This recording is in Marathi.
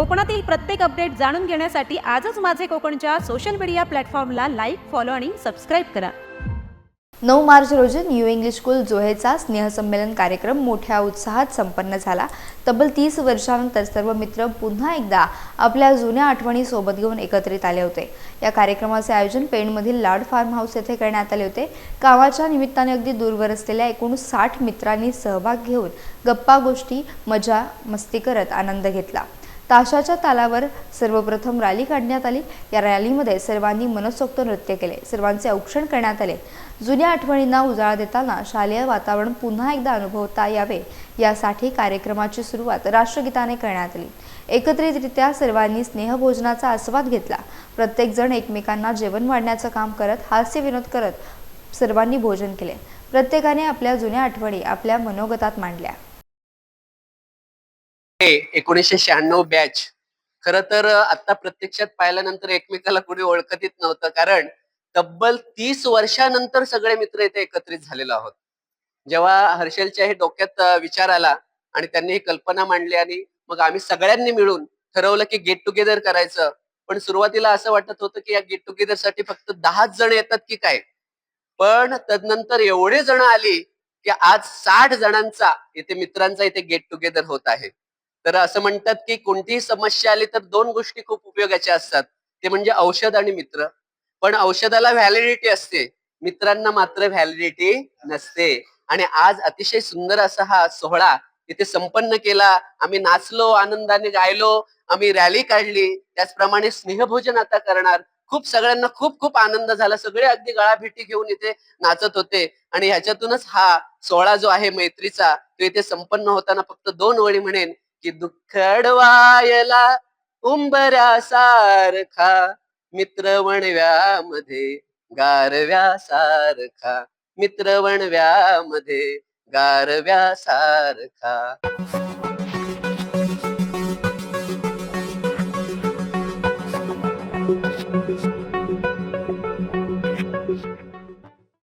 कोकणातील प्रत्येक अपडेट जाणून घेण्यासाठी आजच माझे कोकणच्या सोशल मीडिया प्लॅटफॉर्मला लाईक फॉलो आणि सबस्क्राईब करा. नऊ मार्च रोजी न्यू इंग्लिश स्कूल जोहेचा स्नेहसंमेलन कार्यक्रम मोठ्या उत्साहात संपन्न झाला. तब्बल तीस वर्षानंतर सर्व मित्र पुन्हा एकदा आपल्या जुन्या आठवणी सोबत घेऊन एकत्रित आले होते. या कार्यक्रमाचे आयोजन पेणमधील लाड फार्म हाऊस येथे करण्यात आले होते. कामाच्या निमित्ताने अगदी दूरवर असलेल्या एकूण साठ मित्रांनी सहभाग घेऊन गप्पा गोष्टी मजा मस्ती करत आनंद घेतला. ताशाच्या तालावर सर्वप्रथम रॅली काढण्यात आली. या रॅलीमध्ये सर्वांनी मनसोक्त नृत्य केले. सर्वांचे औक्षण करण्यात आले. जुन्या आठवणींना उजाळा देताना शालेय वातावरण पुन्हा एकदा अनुभवता यावे. यासाठी कार्यक्रमाची सुरुवात राष्ट्रगीताने करण्यात आली. एकत्रितरित्या सर्वांनी स्नेहभोजनाचा आस्वाद घेतला. प्रत्येकजण एकमेकांना जेवण वाढण्याचं काम करत हास्यविनोद करत सर्वांनी भोजन केले. प्रत्येकाने आपल्या जुन्या आठवणी आपल्या मनोगतात मांडल्या. एकोणीसशे शहाण्णव बॅच खर तर आता प्रत्यक्षात पाहिल्यानंतर एकमेकाला कोणी ओळखतीत नव्हतं कारण तब्बल तीस वर्षानंतर सगळे मित्र इथे एकत्रित झालेलो आहोत. जेव्हा हर्षलच्या हे डोक्यात विचार आला आणि त्यांनी ही कल्पना मांडली आणि मग आम्ही सगळ्यांनी मिळून ठरवलं की गेट टुगेदर करायचं. पण सुरुवातीला असं वाटत होतं की या गेट टुगेदरसाठी फक्त दहाच जण येतात की काय? पण तदनंतर एवढे जण आली की आज साठ जणांचा इथे मित्रांचा इथे गेट टुगेदर होत आहे. तर असं म्हणतात की कोणतीही समस्या आली तर दोन गोष्टी खूप उपयोगाच्या असतात. ते म्हणजे औषध आणि मित्र. पण औषधाला व्हॅलिडिटी असते. मित्रांना मात्र व्हॅलिडिटी नसते. आणि आज अतिशय सुंदर असा हा सोहळा इथे संपन्न केला. आम्ही नाचलो आनंदाने गायलो आम्ही रॅली काढली. त्याचप्रमाणे स्नेहभोजन आता करणार. खूप सगळ्यांना खूप खूप आनंद झाला. सगळे अगदी गळाभेटी घेऊन इथे नाचत होते. आणि ह्याच्यातूनच हा सोहळा जो आहे मैत्रीचा तो इथे संपन्न होताना फक्त दोन ओळी म्हणेन. की दुःख अडवायला उंबऱ्या सारखा मित्रवणव्यामध्ये गारव्या सारखा मित्रवणव्यामध्ये गारव्या सारखा